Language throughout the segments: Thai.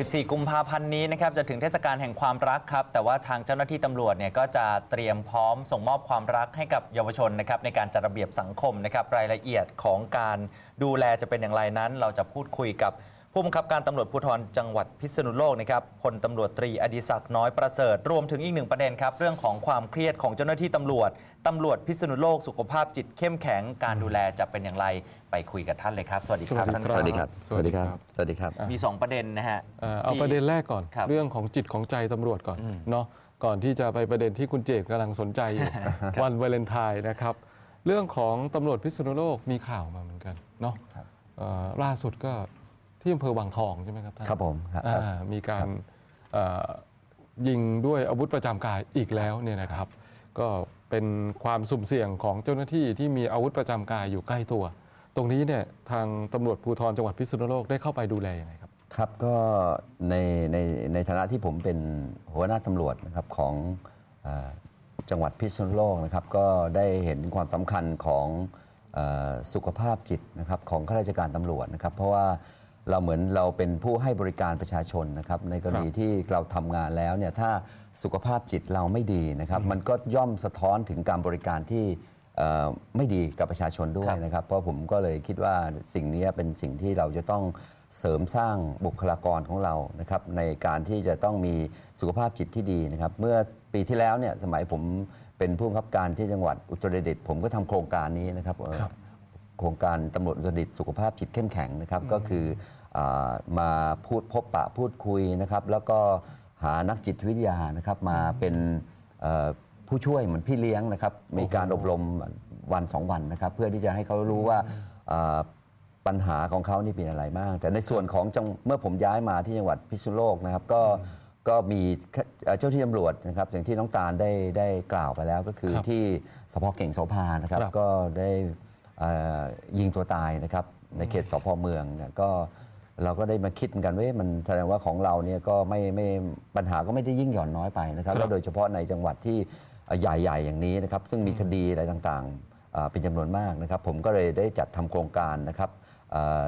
14 กุมภาพันธ์นี้นะครับจะถึงเทศกาลแห่งความรักครับ แต่ว่าทางเจ้าหน้าที่ตำรวจเนี่ยก็จะเตรียมพร้อมส่งมอบความรักให้กับเยาวชนนะครับในการจัดระเบียบสังคมนะครับรายละเอียดของการดูแลจะเป็นอย่างไรนั้น เราจะพูดคุยกับ ผู้บังคับการตำรวจภูธรจังหวัดพิษณุโลกนะครับพลตำรวจตรีอดิศักดิ์น้อยประเสริฐ รวมถึงอีกหนึ่งประเด็นครับ เรื่องของความเครียดของเจ้าหน้าที่ตำรวจตำรวจพิษณุโลกสุขภาพจิตเข้มแข็งการดูแลจะเป็นอย่างไรไปคุยกับท่านเลยครับ สวัสดีครับสวัสดีท่านครับสวัสดีครับ สวัสดีครับ สวัสดีครับ มีสองประเด็นนะฮะเอ่อเอาที่ประเด็นแรกก่อนครับเรื่องของจิตของใจตำรวจก่อนอืมเนาะก่อนที่จะไปประเด็นที่คุณเจตกำลังสนใจอยู่วันวาเลนไทน์นะครับ เรื่องของตำรวจพิษณุโลกมีข่าวมาเหมือนกันเนาะครับเอ่อล่าสุดก็ ที่อำเภอวังทองใช่ไหมครับท่านครับผมครับ อ่ามีการเอ่อยิงด้วยอาวุธประจำกายอีกแล้วเนี่ยนะครับ ก็เป็นความสุ่มเสี่ยงของเจ้าหน้าที่ที่มีอาวุธประจำกายอยู่ใกล้ตัว ตรงนี้เนี่ยทางตำรวจภูธรจังหวัดพิษณุโลกได้เข้าไปดูแลยังไงครับ ครับก็ในในในฐานะที่ผมเป็นหัวหน้าตำรวจนะครับของเออจังหวัดพิษณุโลกนะครับ ก็ได้เห็นความสำคัญของเออสุขภาพจิตนะครับของข้าราชการตำรวจนะครับ เพราะว่า เราเหมือนเราเป็นผู้ให้บริการประชาชนนะครับในกรณีครับที่เราทำงานแล้วเนี่ยถ้าสุขภาพจิตเราไม่ดีนะครับมันก็ย่อมสะท้อนถึงการบริการที่เอ่อไม่ดีกับประชาชนด้วคยรับนะครับ เพราะผมก็เลยคิดว่าสิ่งนี้เป็นสิ่งที่เราจะต้องเสริมสร้างบุคลากรของเรานะครับในการที่จะต้องมีสุขภาพจิตที่ดีนะครับ เมื่อปีที่แล้วเนี่ยสมัยผมเป็นผู้บังคับการที่จังหวัดอุตรดิตถ์ผมก็ทำโครงการนี้นะครับเอ่อครับ โครงการตำรวจอุตรดิตถ์สุขภาพจิตเข้มแข็งนะครับ ก็คืออามาพูดพบปะพูดคุยนะครับ แล้วก็หานักจิตวิทยานะครับ มาเป็นเอ่อผู้ช่วยเหมือนพี่เลี้ยงนะครับ มีการอบรมวันสองวันนะครับ เพื่อที่จะให้เขารู้ว่าอ่าปัญหาของเขานี่เป็นอะไรบ้างแต่ในส่วนของจังเมื่อผมย้ายมาที่จังหวัดพิษณุโลกนะครับ ก็ก็มีเอ่อเจ้าที่ตำรวจนะครับ อย่างที่น้องตาลได้ได้กล่าวไปแล้วก็คือครับที่สพเก่งโสภานะครับ ครับ ก็ได้เอ่อ ยิงตัวตายนะครับในเขตสพเมืองเนี่ยก็เราก็ได้มาคิดกันว่าเอ๊ะมันแสดงว่าของเราเนี่ยก็ไม่ไม่ปัญหาก็ไม่ได้ยิ่งหย่อนน้อยไปนะครับครับแล้วโดยเฉพาะในจังหวัดที่เอ่อใหญ่ๆ อย่างนี้นะครับ ซึ่งมีคดีอะไรต่างๆอ่าเป็นจำนวนมากนะครับ ผมก็เลยได้จัดทำโครงการนะครับเอ่อ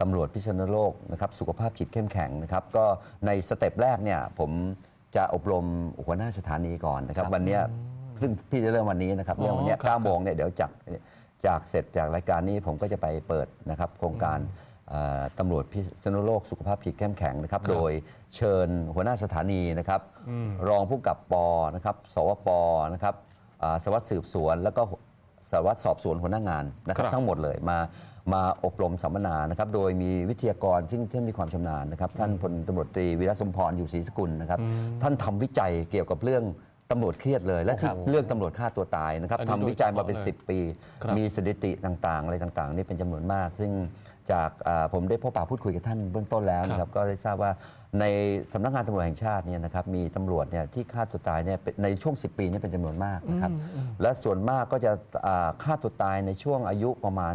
ตำรวจพิษณุโลกนะครับสุขภาพจิตเข้มแข็งนะครับ ก็ในสเต็ปแรกเนี่ยผมจะอบรมหัวหน้าสถานีก่อนนะครับครับวันเนี้ยซึ่งพี่จะเริ่มวันนี้นะครับเรื่องวันเนี้ยอ๋อครับเก้าโมงเนี่ยเดี๋ยวจาก จากเสร็จจากรายการนี้ผมก็จะไปเปิดนะครับโครงการเอ่อตำรวจพิษณุโลกสุขภาพจิตเข้มแข็งนะครับครับโดยเชิญหัวหน้าสถานีนะครับอืมรองผู้กำกับปนะครับ สวปนะครับอ่าสารวัสดสืบสวน แล้วก็สารวัตรสอบสวนหัวหน้างานนะครับครับ ทั้งหมดเลยมามาอบรมสัมมนานะครับ โดยมีวิทยากรซึ่งท่านมีความชำนาญนะครับ ท่านพลตำรวจตรีวีรสมพรอยู่ศรีสกุลนะครับ ท่านทำวิจัยเกี่ยวกับเรื่อง ตำรวจเครียดเลย และที่ครับเรื่องตำรวจฆ่าตัวตายนะครับอันนี้ทำวิจัยมาเป็น โดยเฉพาะเลย10 ปี ครับมีสถิติต่างๆ อะไรต่างๆ นี่เป็นจำนวนมาก ซึ่งจากอ่าผมได้พบปะพูดคุยกับท่านเบื้องต้นแล้วนะครับ ก็ได้ทราบว่าในสำนักงานตำรวจแห่งชาติเนี่ยนะครับมีตำรวจเนี่ยที่ฆ่าตัวตายเนี่ยเป็นในช่วง 10 ปีนี่เป็นจำนวนมากนะครับ และส่วนมากก็จะอ่าฆ่าตัวตายในช่วงอายุประมาณ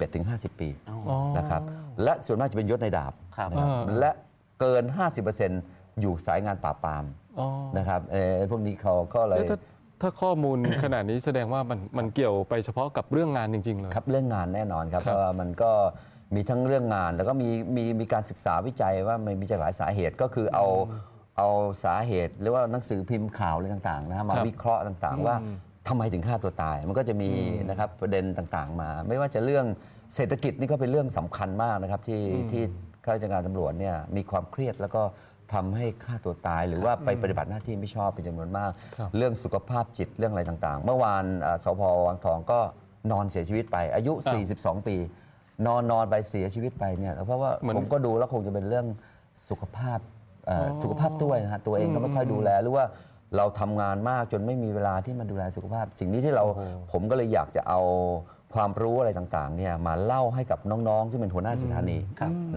41-50 ปีอ๋อ นะครับ และส่วนมากจะเป็นยศในดาบครับ นะครับ อ่า และเกิน 50%อยู่สายงานปราบปราม อ๋อนะครับเอ่อพวกนี้เขาก็เลย แล้วถ้าถ้าข้อมูล ขนาดนี้แสดงว่ามันมันเกี่ยวไปเฉพาะกับเรื่องงานจริง ๆ เลย ครับเรื่องงานแน่นอนครับคเพรับราะว่ามันก็มีทั้งเรื่องงาน แล้วก็มีมีมีการศึกษาวิจัยว่ามันมีจากหลายสาเหตุก็คือเอาเอาสาเหตุหรือว่าหนังสือพิมพ์ข่าวอะไรต่างๆนะฮะมาครับวิเคราะห์ต่างอืมๆว่าทำไมถึงฆ่าตัวตาย มันก็จะมีนะครับประเด็นต่างๆมา ไม่ว่าจะเรื่องเศรษฐกิจนี่ก็เป็นเรื่องสำคัญมากนะครับที่ที่ข้าราชการตำรวจเนี่ยมีความเครียดแล้วก็ ทำให้ฆ่าตัวตาย หรือว่าไปปฏิบัติหน้าที่ไม่ชอบเป็นจำนวนมาก ครับ เรื่องสุขภาพจิตเรื่องอะไรต่างๆ เมื่อวานอ่าสพวังทองก็นอนเสียชีวิตไป อายุอ้าว42 ปี นอนนอนไปเสียชีวิตไปเนี่ยเพราะว่าเหมือนผมก็ดูแล้วคงจะเป็นเรื่องสุขภาพเอ่อออสุขภาพด้วยนะฮะตัวเองก็ไม่ค่อยดูแลหรือว่าเราทำงานมากจนไม่มีเวลาที่มาดูแลสุขภาพ สิ่งนี้ที่เราผมก็เลยอยากจะเอา ความรู้อะไรต่างๆเนี่ยมาเล่าให้กับน้องๆ ที่เป็นหัวหน้าสถานี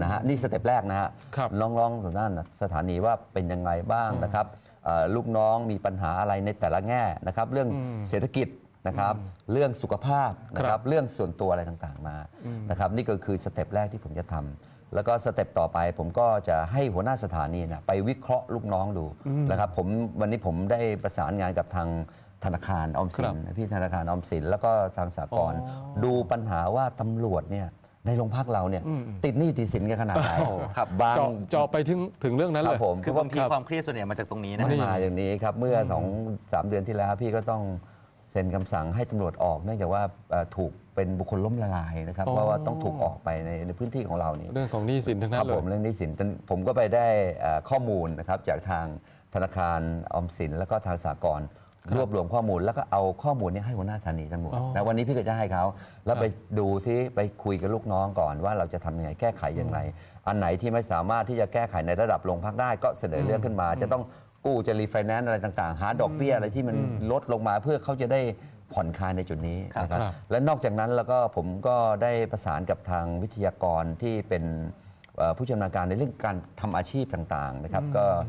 นะฮะนี่สเต็ปแรกนะฮะครับน้องๆหัวหน้าสถานีว่าเป็นยังไงบ้างนะครับเอ่อลูกน้องมีปัญหาอะไรในแต่ละแง่นะครับ เรื่องเศรษฐกิจนะครับ เรื่องสุขภาพนะคครัรับบเรื่องส่วนตัวอะไรต่างๆมานะครับ นี่ก็คือสเต็ปแรกที่ผมจะทำแล้วก็สเต็ปต่อไปผมก็จะให้หัวหน้าสถานีนะไปวิเคราะห์ลูกน้องดูนะครับผมวันนี้ผมได้ประสานงานกับทาง ธนาคารออมสินพี่ธนาคารออมสินแล้วก็ทางสากลอ๋อดูปัญหาว่าตำรวจเนี่ยในโรงพักเราเนี่ยอืม ติดหนี้ติดสินกันขนาดไหนโอ้ครับ บางเจาะเจาะไปถึงถึงเรื่องนั้นครัเลบย ผม คือบางทีครับ ความเครียดส่วนใหญ่มาจากตรงนี้นะ มันนี่มาอย่างนี้ครับ เมื่อสองสามเดือนที่แล้วพี่ก็ต้องเซ็นคำสั่งให้ตำรวจออกเนื่องจากว่าเอ่อถูกเป็นบุคคลล้มละลายนะครับอ๋อ เพราะว่าต้องถูกออกไปในในพื้นที่ของเรานี่ เรื่องของหนี้สินทั้งคนั้รับนเลผยมเรื่องหนี้สินจนผมก็ไปได้เอ่อข้อมูลนะครับจากทางธนาคารออมสินแล้วก็ทางสากลค รับรวบรวมข้อมูลแล้วก็เอาข้อมูลนี้ให้หัวหน้าสถานีตำรวจอ๋อแต่วันนี้พี่ก็จะให้เขาแล้วครับไปดูซิไปคุยกับลูกน้องก่อนว่าเราจะทำยังไงแก้ไขอย่างไร อันไหนที่ไม่สามารถที่จะแก้ไขในระดับโรงพักได้ก็เสนอเรื่องขึ้นมา จะต้องกู้จะรีไฟแนนซ์อะไรต่างๆ หาดอกเบี้ยอะไรที่มันลดลงมาเพื่อเขาจะได้ผ่อนคลายในจุดนี้นะครับครับ และนอกจากนั้นแล้วก็ผมก็ได้ประสานกับทางวิทยากรที่เป็น เอ่อผู้ชำนาญการในเรื่องการทำอาชีพต่างๆนะครับก็เอ่อ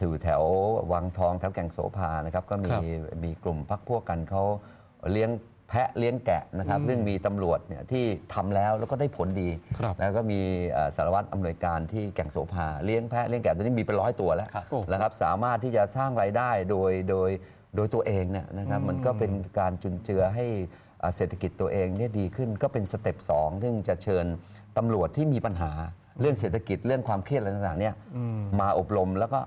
ถือแถววังทองแถวแก่งโสภานะครับก็มีครับมีกลุ่มพักพวกกันเขาเลี้ยงแพะเลี้ยงแกะนะครับซึ่งมีตำรวจเนี่ยที่ทำแล้วแล้วก็ได้ผลดีครับแล้วก็มีเอ่อสารวัตรอำนวยการที่แก่งโสภาเลี้ยงแพะเลี้ยงแกะตัวนี้มีเป็นร้อยตัวแล้วครับโอ้นะครับสามารถที่จะสร้างรายได้โดยโดยโดยตัวเองเนี่ยนะครับมันก็เป็นการจุนเจือให้อ่าเศรษฐกิจตัวเองเนี่ยดีขึ้นก็เป็นสเต็ปสองซึ่งจะเชิญตำรวจที่มีปัญหา เรื่องเศรษฐกิจเรื่องความเครียดอะไรต่างๆเนี่ยมาอบรมแล้วก็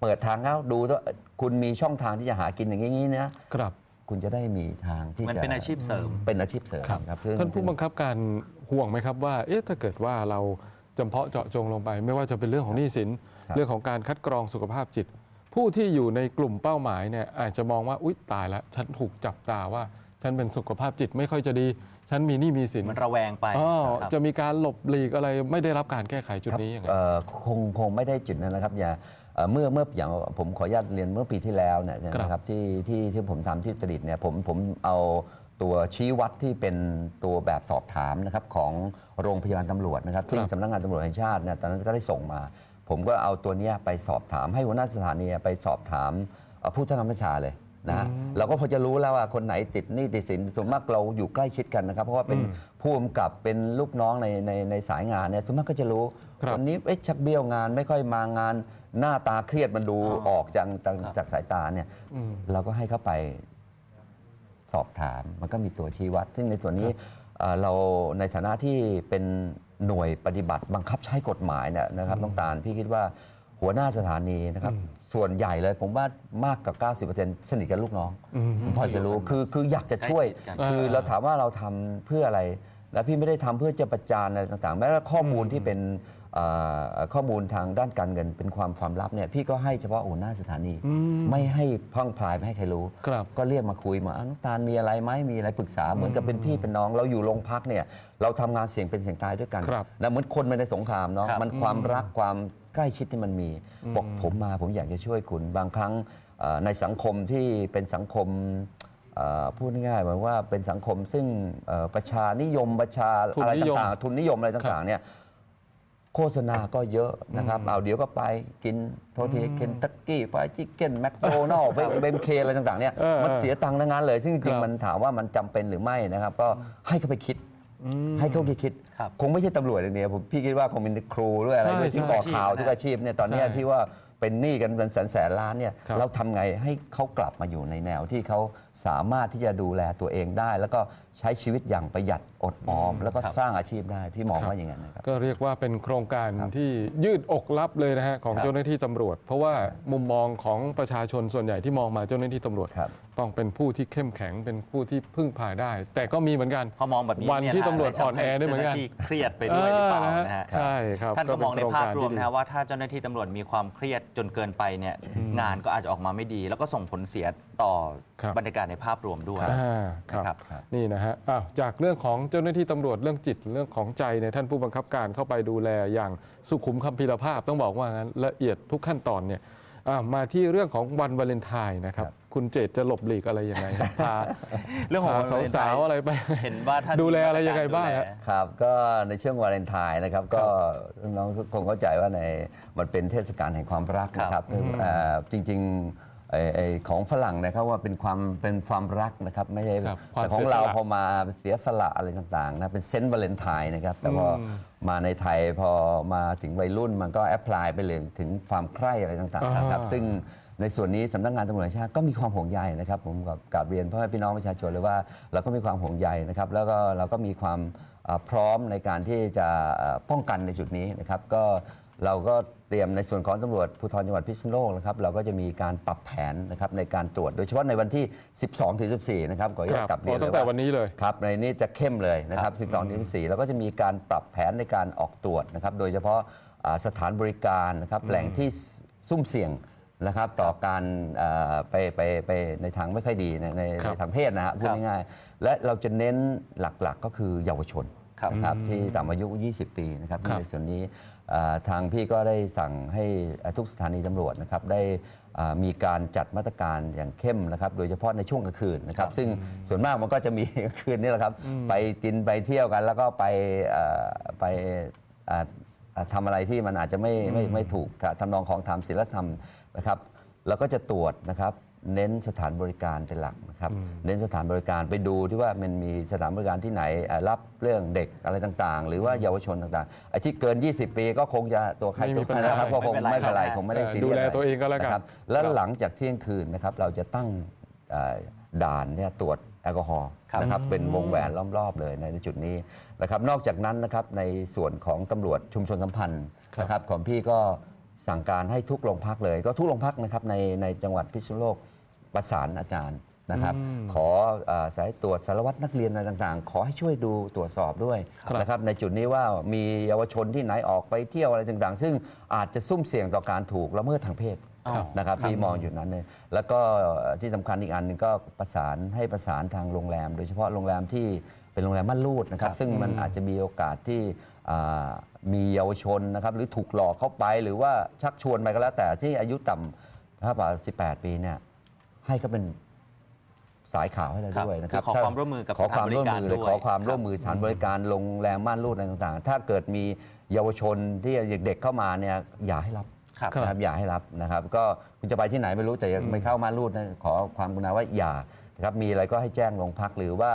เปิดทางแล้วดูว่าคุณมีช่องทางที่จะหากินอย่างนี้นะครับ คุณจะได้มีทางที่มันจะเป็นอาชีพเสริมเป็นอาชีพเสริมครับซึ่งท่านผู้บังคับการห่วงไหมครับว่าเอ๊ะถ้าเกิดว่าเราจำเพาะเจาะจงลงไป ไม่ว่าจะเป็นเรื่องของหนี้สินครับเรื่องของการคัดกรองสุขภาพจิต ผู้ที่อยู่ในกลุ่มเป้าหมายเนี่ยอาจจะมองว่าอุ๊ยตายแล้วฉันถูกจับตาว่าฉันเป็นสุขภาพจิตไม่ค่อยจะดี ฉันมีหนี้มีสินมันระแวงไปอ๋อครับจะมีการหลบหลีกอะไรไม่ได้รับการแก้ไขจุดนี้ยังไง เอ่อคงคงไม่ได้จุดนั้นนะครับอย่าเอ่อเมื่อเมื่ออย่างผมขออนุญาตเรียนเมื่อปีที่แล้วเนี่ยครับนะครับที่ที่ที่ผมทำที่ตริตเนี่ยผมผมเอาตัวชี้วัดที่เป็นตัวแบบสอบถามนะครับของโรงพยาบาลตำรวจนะครับซึ่งสำนักงานตำรวจแห่งชาติเนี่ยตอนนั้นก็ได้ส่งมา ผมก็เอาตัวเนี้ยไปสอบถามให้หัวหน้าสถานีไปสอบถามเอ่อผู้ท่านบัญชาเลย นะฮะเราก็พอจะรู้แล้วว่าคนไหนติดหนี้ติดสินส่วนมากเราอยู่ใกล้ชิดกันนะครับ เพราะว่าเป็นผู้กำกับเป็นลูกน้องในในในสายงานเนี่ยส่วนมากก็จะรู้ครับคนนี้เอ๊ะชักเบี้ยวงานไม่ค่อยมางานหน้าตาเครียดมันดูอ๋อออกจากจากครับ จากสายตาเนี่ย อืม เราก็ให้เขาไปสอบถามมันก็มีตัวชี้วัด ซึ่งในส่วนนี้เอ่อเราในฐานะที่เป็นหน่วยปฏิบัติบังคับใช้กฎหมายเนี่ยนะครับน้องตาลพี่คิดว่า หัวหน้าสถานีนะครับ ส่วนใหญ่เลยผมว่ามากกับ90%สนิทกับลูกน้องอืมผมพอจะรู้คือคืออยากจะช่วยใกล้ชิดกันคือเราถามว่าเราทำเพื่ออะไร แล้วพี่ไม่ได้ทำเพื่อจะประจานอะไรต่างๆ แม้ว่าข้อมูลที่เป็นเอ่อข้อมูลทางด้านการเงินเป็นความความลับเนี่ยพี่ก็ให้เฉพาะหัวหน้าสถานีอืมไม่ให้พร่องพลายไม่ให้ใครรู้ครับก็เรียกมาคุยมาอะน้ำตาลมีอะไรไหมมีอะไรปรึกษาเหมือนกับเป็นพี่เป็นน้องเราอยู่โรงพักเนี่ยเราทำงานเสี่ยงเป็นเสี่ยงตายด้วยกันครับนะเหมือนคนไม่ในสงครามเนาะครับมันความรักความ ใกล้ชิดที่มันมี บอกผมมาผมอยากจะช่วยคุณ บางครั้งเอ่อในสังคมที่เป็นสังคมเอ่อพูดง่ายๆเหมือนว่าเป็นสังคมซึ่งเอ่อประชานิยมประชาทุนอะไรนิยม ต่างๆทุนนิยมอะไรต่างๆเนี่ย โฆษณาก็เยอะนะครับ เอาเดี๋ยวก็ไปกินโทษทีเคนตักกี้ไฟชิคเก้นแมคโดนัลล์เบมเคอะไรต่างๆเนี่ยเออมันเสียตังค์ทั้งนั้นเลย ซึ่งจคริรังบๆ มันถามว่ามันจำเป็นหรือไม่นะครับ ก็ให้เขาไปคิด ให้เขาคิดคิดครับคงไม่ใช่ตำรวจอย่างเดียวผมพี่คิดว่าคงเป็นครูด้วยอะไรด้วยใช่ที่ใช่ออกข่าวทุกอาชีพเนี่ยตอนเนี้ยใช่ที่ว่าเป็นหนี้กันเป็นแสนแสนล้านเนี่ยครับเราทำไงให้เขากลับมาอยู่ในแนวที่เขาสามารถที่จะดูแลตัวเองได้ แล้วก็ใช้ชีวิตอย่างประหยัดอดออม แล้วก็ครับสร้างอาชีพได้พี่มองครับว่าอย่างนั้นนะครับ ก็เรียกว่าเป็นโครงการครับที่ยืดอกรับเลยนะฮะของครับเจ้าหน้าที่ตำรวจ เพราะว่ามุมมองของประชาชนส่วนใหญ่ที่มองมาเจ้าหน้าที่ตำรวจครับต้องเป็นผู้ที่เข้มแข็งเป็นผู้ที่พึ่งพาได้ แต่ก็มีเหมือนกันพอมองแบบนี้วันเยที่นะตำรวจทำอ่อนแอได้เหมือนกันจ้าาที่เครียดไปด้วยหรือเปล่านะฮะใช่ครับท่านก็มองในภาพรวมนะฮะว่าว่าถ้าเจ้าหน้าที่ตำรวจมีความเครียดจนเกินไปเนี่ยงานก็อาจจะออกมาไม่ดี แล้วก็ส่งผลเสียต่อครับบรรยากาศในภาพรวมด้วยอ่าคนะครัรับบนี่นะฮะอ้าวจากเรื่องของเจ้าหน้าที่ตำรวจเรื่องจิตเรื่องของใจเนี่ยท่านผู้บังคับการเข้าไปดูแลอย่างสุขุมคำพีรภาพต้องบอกว่างั้นละเอียดทุกขั้นตอนเนี่ยอะมาที่เรื่องของวันวาเลนไทน์นะครับ ครับ คุณเจตจะหลบหลีกอะไรยังไงครับพาเรื่องของพาวันวาเลนไทน์ สาวๆอะไรไป เห็นว่าท่านดูแลอะไรยังไงบ้างฮะดูแลครับก็ในช่วงวาเลนไทน์นะครับก็น้องคงเข้าใจว่าในมันเป็นเทศกาลแห่งความรักนะครับเอ่อจริงๆ ไอ้ไอ้ของฝรั่งนะครับว่าเป็นความเป็นความรักนะครับไม่ใช่ครับความแต่ของเสียสละเราพอมาเสียสละอะไรต่างๆนะเป็นเซนต์วาเลนไทน์นะครับแต่พออมาในไทยพอมาถึงวัยรุ่นมันก็แอพพลายไปเลยถึงความใคร่อะไรต่างๆนะครับอ่า ซึ่ง ในส่วนนี้สำนักงานตำรวจแห่งชาติก็มีความห่วงใยนะครับ ผมกับกราบเรียนพ่อแม่พี่น้องประชาชนเลยว่าเราก็มีความห่วงใยนะครับ แล้วก็เราก็มีความเอ่อพร้อมในการที่จะเอ่อป้องกันในจุดนี้นะครับ ก็ เราก็เตรียมในส่วนของตำรวจภูธรจังหวัดพิษณุโลกนะครับเราก็จะมีการปรับแผนนะครับในการตรวจ โดยเฉพาะในวันที่ 12ถึง14 นะครับขออนุคญารัตบกลับเรียนอ๋อเลตั้ยงแต่ว่าวันนี้เลยครับในนี้จะเข้มเลยนะครับ 12ถึง14 แล้วก็จะมีการปรับแผนในการออกตรวจนะครับโดยเฉพาะอ่าสถานบริการนะครับแหล่งที่ซุ่มเสี่ยงนะครับต่อการอ่าไปไปไปในทางไม่ค่อยดีในในครับในทางเพศนะฮะพูดง่ายๆและเราจะเน้นหลักๆก็คือเยาวชน ครับนะครับที่ต่ำอายุ 20 ปีนะครับครับในส่วนนี้อ่าทางพี่ก็ได้สั่งให้ทุกสถานีตำรวจนะครับได้อ่ามีการจัดมาตรการอย่างเข้มนะครับ โดยเฉพาะในช่วงกลางคืนนะครับ ซึ่งส่วนมากมันก็จะมีกลางคืนนี่แหละครับ ไปกินไปเที่ยวกันแล้วก็ไปเอ่อไปอ่าอ่าทำอะไรที่มันอาจจะไม่ไม่ไม่ถูกทำนองของธรรมศีลธรรมนะครับ แล้วก็จะตรวจนะครับ เน้นสถานบริการเป็นหลักนะครับเน้นสถานบริการไปดูที่ว่ามันมีสถานบริการที่ไหนอ่ารับเรื่องเด็กอะไรต่างๆ หรือว่าเยาวชนต่างๆไอ้ที่เกิน 20 ปีก็คงจะตัวใครไม่มีตัวปัญมันหานะครับก็คงไม่ไม่เป็เป็นนไรไรคงไม่ได้เออซีเรียสดูแลอะไรตัวเองก็แล้วกันนะครับแล้วครับหลังจากเที่ยงคืนนะครับเราจะตั้งอ่าด่านเนี่ยตรวจแอลกอฮอล์ครับนะครับเป็นวงแหวนล้อมรอบเลยในจุดนี้นะครับนอกจากนั้นนะครับในส่วนของตำรวจชุมชนสัมพันธ์ครับนะครับของพี่ก็สั่งการให้ทุกโรงพักเลย ก็ทุกโรงพักนะครับในในจังหวัดพิษณุโลก ประสานอาจารย์นะครับอืมขออาสายตรวจสารวัตรนักเรียนอะไรต่างๆ ขอให้ช่วยดูตรวจสอบด้วยครับ นะครับในจุดนี้ว่ามีเยาวชนที่ไหนออกไปเที่ยวอะไรต่างๆ ซึ่งอาจจะซุ่มเสี่ยงต่อการถูกละเมิดทางเพศครับนะครับพี่มองอยู่นั้นเลยแล้วก็ที่สำคัญอีกอันหนึงก็ประสานให้ประสานทางโรงแรม โดยเฉพาะโรงแรมที่เป็นโรงแรมม่านรูดนะครับซึ่งมันอาจจะมีโอกาสที่อ่ามีเยาวชนนะครับหรือถูกหลอกเข้าไปหรือว่าชักชวนไปก็แล้วแต่ที่อายุต่ำถ้ากว่า18 ปีเนี่ย ให้ก็เป็นสายข่าวให้เราครับด้วยนะครับคือขอถ้ความร่วมมือกับขอความร่วมสถานบริการมือเลยด้วยขอความครับร่วมมือสถานบริการโรงแรมม่านรูดอะไรต่างๆ ถ้าเกิดมีเยาวชนที่เด็กๆเข้ามาเนี่ยอย่าให้รับครับนะครับอย่าให้รับนะครับ ก็คุณจะไปที่ไหนไม่รู้แต่ยังไม่เข้ามารูดนะขอความกรุณาว่าอย่านะครับมีอะไรก็ให้แจ้งโรงพักหรือว่า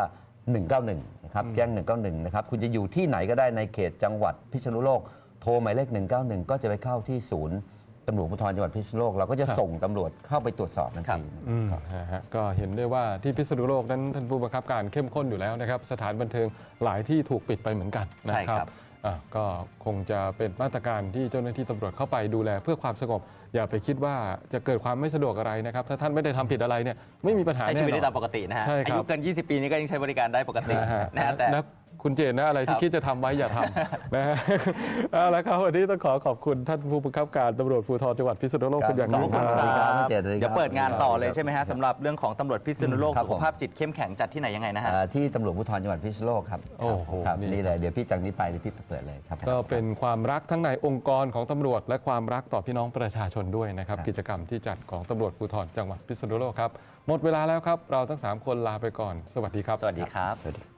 191 นะครับแจ้ง 191 นะครับ คุณจะอยู่ที่ไหนก็ได้ในเขตจังหวัดพิษณุโลก โทรหมายเลข 191 ก็จะไปเข้าที่ศูนย์ ตำรวจภูธรจังหวัดพิษณุโลกเราก็จะครับส่งตำรวจเข้าไปตรวจสอบทันครับทีอืมนะฮะก็เห็นได้ว่าที่พิษณุโลกนั้นท่านผู้บังคับการเข้มข้นอยู่แล้วนะครับ สถานบันเทิงหลายที่ถูกปิดไปเหมือนกันนะใช่คครัรับ บอะก็คงจะเป็นมาตรการที่เจ้าหน้าที่ตำรวจเข้าไปดูแล เพื่อความสงบ อย่าไปคิดว่าจะเกิดความไม่สะดวกอะไรนะครับ ถ้าท่านไม่ได้ทำผิดอะไรเนี่ยไม่มีปัญหาใช้แน่ชีวิตนได้อตาน มปกตินะฮะใช่ครับอายุเกิน 20 ปีนี้ก็ยังใช้บริการได้ปกตินะฮะนะฮะแต่นะ คุณเจนนะอะไรครัที่บคิดจะทำไว้อย่าทำนะฮะเอาละครับวันนี้ต้องขอขอบคุณท่านผู้บังคับการตำรวจภูธรจังหวัดพิษณุโลกคุณอย่างขอบยิ่งคุณคครัรับบไม่เจ็ดเลยครับ เดี๋ยวเปิดงานต่อเลยใช่ไหมฮะสำหรับเรื่องของตำรวจพิษณุโลกครับสุผขมภาพจิตเข้มแข็งจัดที่ไหนยังไงนะฮะ อ่าที่ตำรวจภูธรจังหวัดพิษณุโลกครับโอ้โห ครับนี่นี่เลยเดี๋ยวพี่จากนี้ไปเดี๋ยวพี่เปิดเลยครับ ก็เป็นความรักทั้งในองค์กรของตำรวจ และความรักต่อพี่น้องประชาชนด้วยนะครับครับกิจกรรมที่จัดของตำรวจภูธรจังหวัดพิษณุโลกครับ หมดเวลาแล้วครับ เราทั้ง3คนลาไปก่อน สวัสดีครับ สวัสดีครับ สวัสดี